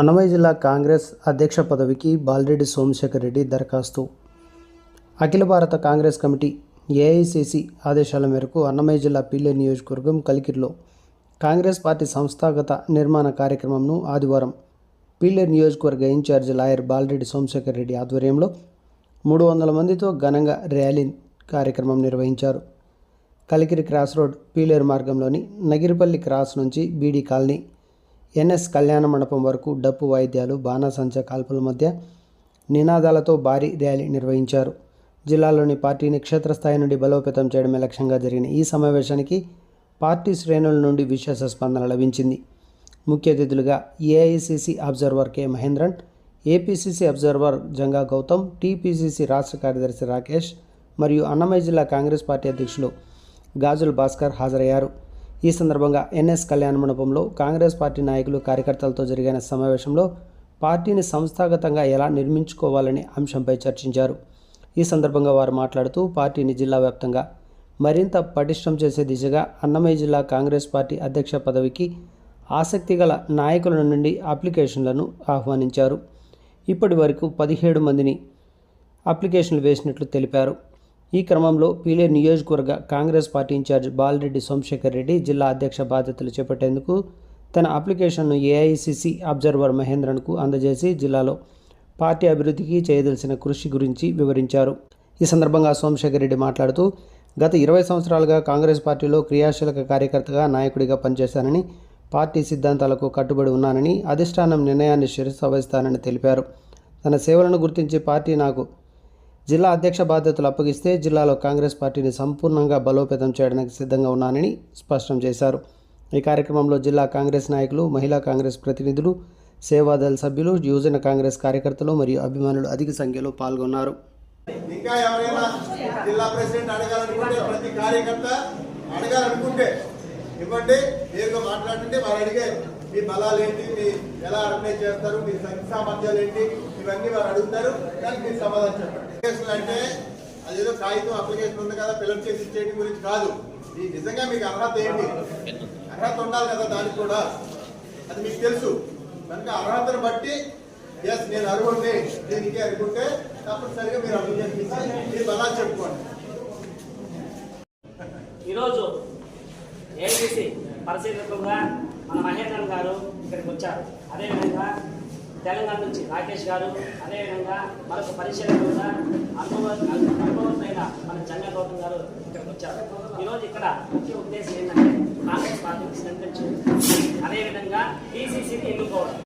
అన్నమయ్య జిల్లా కాంగ్రెస్ అధ్యక్ష పదవికి బాలిరెడ్డి సోమశేఖర్ రెడ్డి దరఖాస్తు. అఖిల భారత కాంగ్రెస్ కమిటీ ఏఐసిసి ఆదేశాల మేరకు అన్నమయ్య జిల్లా పిల్లె నియోజకవర్గం కలికిరిలో కాంగ్రెస్ పార్టీ సంస్థాగత నిర్మాణ కార్యక్రమంను ఆదివారం పిల్లె నియోజకవర్గ ఇన్ఛార్జ్ లాయర్ బాలిరెడ్డి సోమశేఖర్ రెడ్డి ఆధ్వర్యంలో మూడు వందల మందితో ఘనంగా ర్యాలీ కార్యక్రమం నిర్వహించారు. కలికిరి క్రాస్ రోడ్ పీలేరు మార్గంలోని నగిరిపల్లి క్రాస్ నుంచి బీడీ కాలనీ ఎన్ఎస్ కళ్యాణ మండపం వరకు డప్పు వాయిద్యాలు బాణాసంచా కాల్పుల మధ్య నినాదాలతో భారీ ర్యాలీ నిర్వహించారు. జిల్లాలోని పార్టీని క్షేత్రస్థాయి నుండి బలోపేతం చేయడమే లక్ష్యంగా జరిగిన ఈ సమావేశానికి పార్టీ శ్రేణుల నుండి విశేష స్పందన లభించింది. ముఖ్య అతిథులుగా AICC observer K Mahendran APCC observer Janga Goutham TPCC రాష్ట్ర కార్యదర్శి రాకేష్ మరియు అన్నమయ్య జిల్లా కాంగ్రెస్ పార్టీ అధ్యక్షులు గాజుల్ భాస్కర్ హాజరయ్యారు. ఈ సందర్భంగా ఎన్ఎస్ కళ్యాణ మండపంలో కాంగ్రెస్ పార్టీ నాయకులు కార్యకర్తలతో జరిగిన సమావేశంలో పార్టీని సంస్థాగతంగా ఎలా నిర్మించుకోవాలనే అంశంపై చర్చించారు. ఈ సందర్భంగా వారు మాట్లాడుతూ పార్టీని జిల్లా వ్యాప్తంగా మరింత పటిష్టం చేసే దిశగా అన్నమయ్య జిల్లా కాంగ్రెస్ పార్టీ అధ్యక్ష పదవికి ఆసక్తి గల నాయకుల నుండి అప్లికేషన్లను ఆహ్వానించారు. ఇప్పటి వరకు పదిహేడు మందిని అప్లికేషన్లు వేసినట్లు తెలిపారు. ఈ క్రమంలో పీలేరు నియోజకవర్గ కాంగ్రెస్ పార్టీ ఇన్ఛార్జ్ బాలరెడ్డి సోమశేఖర్ రెడ్డి జిల్లా అధ్యక్ష బాధ్యతలు చేపట్టేందుకు తన అప్లికేషన్ను ఏఐసిసి అబ్జర్వర్ మహేంద్రన్కు అందజేసి జిల్లాలో పార్టీ అభివృద్ధికి చేయదలసిన కృషి గురించి వివరించారు. ఈ సందర్భంగా సోమశేఖర్ రెడ్డి మాట్లాడుతూ గత ఇరవై సంవత్సరాలుగా కాంగ్రెస్ పార్టీలో క్రియాశీలక కార్యకర్తగా నాయకుడిగా పనిచేశానని పార్టీ సిద్ధాంతాలకు కట్టుబడి ఉన్నానని అధిష్టానం నిర్ణయాన్ని శిరస్సు వహిస్తానని తెలిపారు. తన సేవలను గుర్తించి పార్టీ నాకు జిల్లా అధ్యక్ష బాధ్యతలు అప్పగిస్తే జిల్లాలో కాంగ్రెస్ పార్టీని సంపూర్ణంగా బలోపేతం చేయడానికి సిద్ధంగా ఉన్నానని స్పష్టం చేశారు. ఈ కార్యక్రమంలో జిల్లా కాంగ్రెస్ నాయకులు మహిళా కాంగ్రెస్ ప్రతినిధులు సేవాదళ సభ్యులు యువజన కాంగ్రెస్ కార్యకర్తలు మరియు అభిమానులు అధిక సంఖ్యలో పాల్గొన్నారు. ఇంకా ఎవరైనా జిల్లా ప్రెసిడెంట్ అడగాలనుకుంటే ప్రతి కార్యకర్త అడగాలనుకుంటే ఇవ్వండి మీరు మాట్లాడుతుంటే వారు అడిగారు. మీ బలాలు ఏంటి? మీ ఎలా ఆర్గనైజ్ చేస్తారు? మీ శక్తి సామర్థ్యాలు ఏంటి? ఇవన్నీ వారు అడుగుతారు. దానికి మీరు సమాధానం చెప్పండి. అప్లికేషన్ అంటే అదేదో కాగితం అప్లికేషన్ ఉంది కదా ఫిలప్ చేసి ఇచ్చేయడం గురించి కాదు. ఈ నిజంగా మీకు అర్హత ఏంటి? అర్హత ఉండాలి కదా దానికి కూడా. అది మీకు తెలుసు. కనుక అర్హతను బట్టి ఎస్ నేను అర్హుడిని దీనికి అనుకుంటే తప్పనిసరిగా మీరు అప్లికేషన్ ఇస్తారు మీరు బలాలు చెప్పుకోండి. ఈరోజు ఏబీసీ పరిశీలకులుగా మన మహేంద్ర ఇక్కడికి వచ్చారు. అదేవిధంగా తెలంగాణ నుంచి రాకేష్ గారు అదేవిధంగా మరొక పరిశీలనగా అనుభవ అనుభవమైన మన జంగ గౌతమ్ గారు ఇక్కడికి వచ్చారు. ఈరోజు ఇక్కడ ముఖ్య ఉద్దేశం ఏంటంటే కాంగ్రెస్ పార్టీకి సంతరించు అదేవిధంగా టీసీసీని ఎన్నుకోవడం.